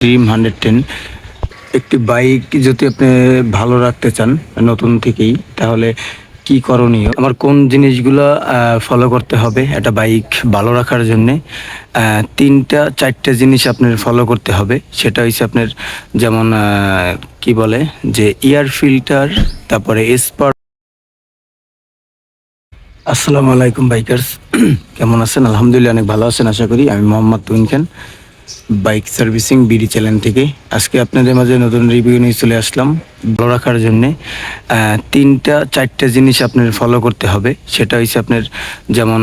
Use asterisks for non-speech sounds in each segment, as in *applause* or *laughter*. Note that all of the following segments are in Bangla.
ড্রিম হান্ড্রেড টেন একটি বাইক যদি আপনি ভালো রাখতে চান, নতুন থেকেই, তাহলে কি করণীয়? আমার কোন জিনিসগুলো ফলো করতে হবে, একটা বাইক ভালো রাখার জন্যে তিনটা, চারটা জিনিস আপনার ফলো করতে হবে। সেটা হচ্ছে আপনার যেমন কি বলে, যে এয়ার ফিল্টার তারপরে স্পার আসসালামু আলাইকুম বাইকার্স *clears throat* কেমন আছেন? আলহামদুলিল্লাহ, অনেক ভালো আছেন, আশা করি। আমি Mohammad Tuin Khan. Bike servicing BD channel থেকে। আজকে আপনাদের মাঝে নতুন রিভিউ নিয়ে চলে আসলাম। ভালো রাখার জন্যে তিনটা, চারটে জিনিস আপনার ফলো করতে হবে। সেটা হচ্ছে আপনার যেমন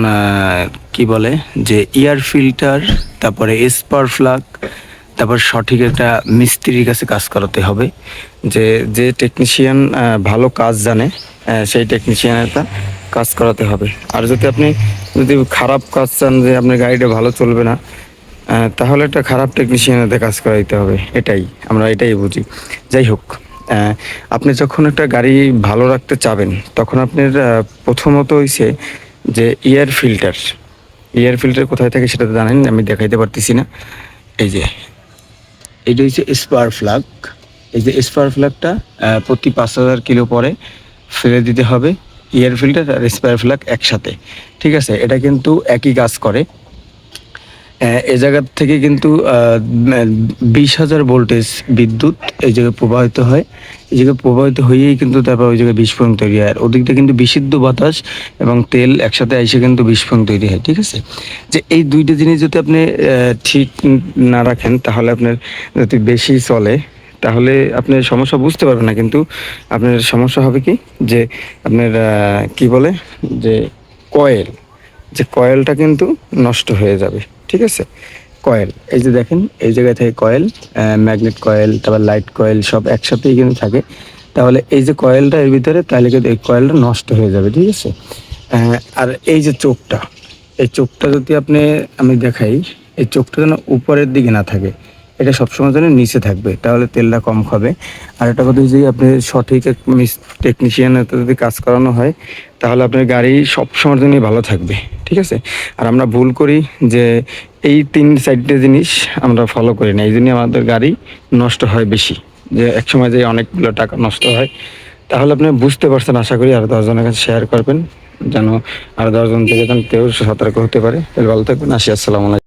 কি বলে, যে এয়ার ফিল্টার তারপরে স্পার ফ্লাগ তারপর সঠিক একটা মিস্ত্রির কাছে কাজ করাতে হবে। যে যে টেকনিশিয়ান ভালো কাজ জানে সেই টেকনিশিয়ানটা কাজ করাতে হবে। আর যদি আপনি যদি খারাপ কাজ চান, যে আপনার গাড়িটা ভালো চলবে না তাহলে একটা খারাপ টেকনিশিয়ানের কাজ করাইতে হবে, এটাই, আমরা এটাই বুঝি। যাই হোক আপনি যখন একটা গাড়ি ভালো রাখতে চাবেন, তখন আপনার প্রথমত হইছে যে এয়ার ফিল্টার এয়ার ফিল্টার কোথায় থাকে সেটা তো জানেন, আমি দেখাইতে পারতেছি না। এই যে, এটা হচ্ছে স্পার ফ্লাগ এই যে স্পার ফ্লাগটা প্রতি পাঁচ হাজার কিলো পরে ফেলে দিতে হবে এয়ার ফিল্টার আর স্পার ফ্লাগ একসাথে। ঠিক আছে, এটা কিন্তু একই কাজ করে। এ জায়গা থেকে কিন্তু বিশ হাজার ভোল্টেজ বিদ্যুৎ এই জায়গায় প্রবাহিত হয়। এই জায়গায় প্রবাহিত হয়েই কিন্তু তারপর ওই জায়গায় বিস্ফোরণ তৈরি হয়। আর ওদিকটা কিন্তু বিশুদ্ধ বাতাস এবং তেল একসাথে এসে কিন্তু বিস্ফোরণ তৈরি হয়, ঠিক আছে? যে এই দুইটা জিনিস যদি আপনি ঠিক না রাখেন, তাহলে আপনার যদি বেশি চলে, তাহলে আপনার সমস্যা বুঝতে পারবেন না। কিন্তু আপনার সমস্যা হবে কি? যে আপনার কি বলে? যে কয়েল, যে কয়েলটা কিন্তু নষ্ট হয়ে যাবে। ঠিক আছে? কয়েল, এই যে দেখেন, এই জায়গায় থেকে কয়েল ম্যাগনেট কয়েল, তারপর লাইট কয়েল সব একসাথেই কিন্তু থাকে। তাহলে এই যে কয়েলটা এর ভিতরে, তাহলে কিন্তু এই কয়েলটা নষ্ট হয়ে যাবে, ঠিক আছে? আর এই যে চোখটা, এই চোখটা যদি আপনি, আমি দেখাই, এই চোখটা যেন উপরের দিকে না থাকে, এটা সবসময় যেন নিচে থাকবে, তাহলে তেলটা কম খাবে। আর একটা কথা যদি আপনি সঠিক টেকনিশিয়ান যদি কাজ করানো হয়, তাহলে আপনার গাড়ি সবসময়ের জন্যই ভালো থাকবে। ঠিক আছে? আর আমরা ভুল করি যে এই তিন চারটে জিনিস আমরা ফলো করি না। এই জন্য আমাদের গাড়ি নষ্ট হয় বেশি। যে একসময় যে অনেকগুলো টাকা নষ্ট হয়। তাহলে আপনি বুঝতে পারছেন, আশা করি আর দশজনের কাছে শেয়ার করবেন। যেন আর দশজন থেকে যেন কেউ সতর্ক হতে পারে। তাহলে ভালো থাকবেন, আসি, আসসালামু আলাইকুম।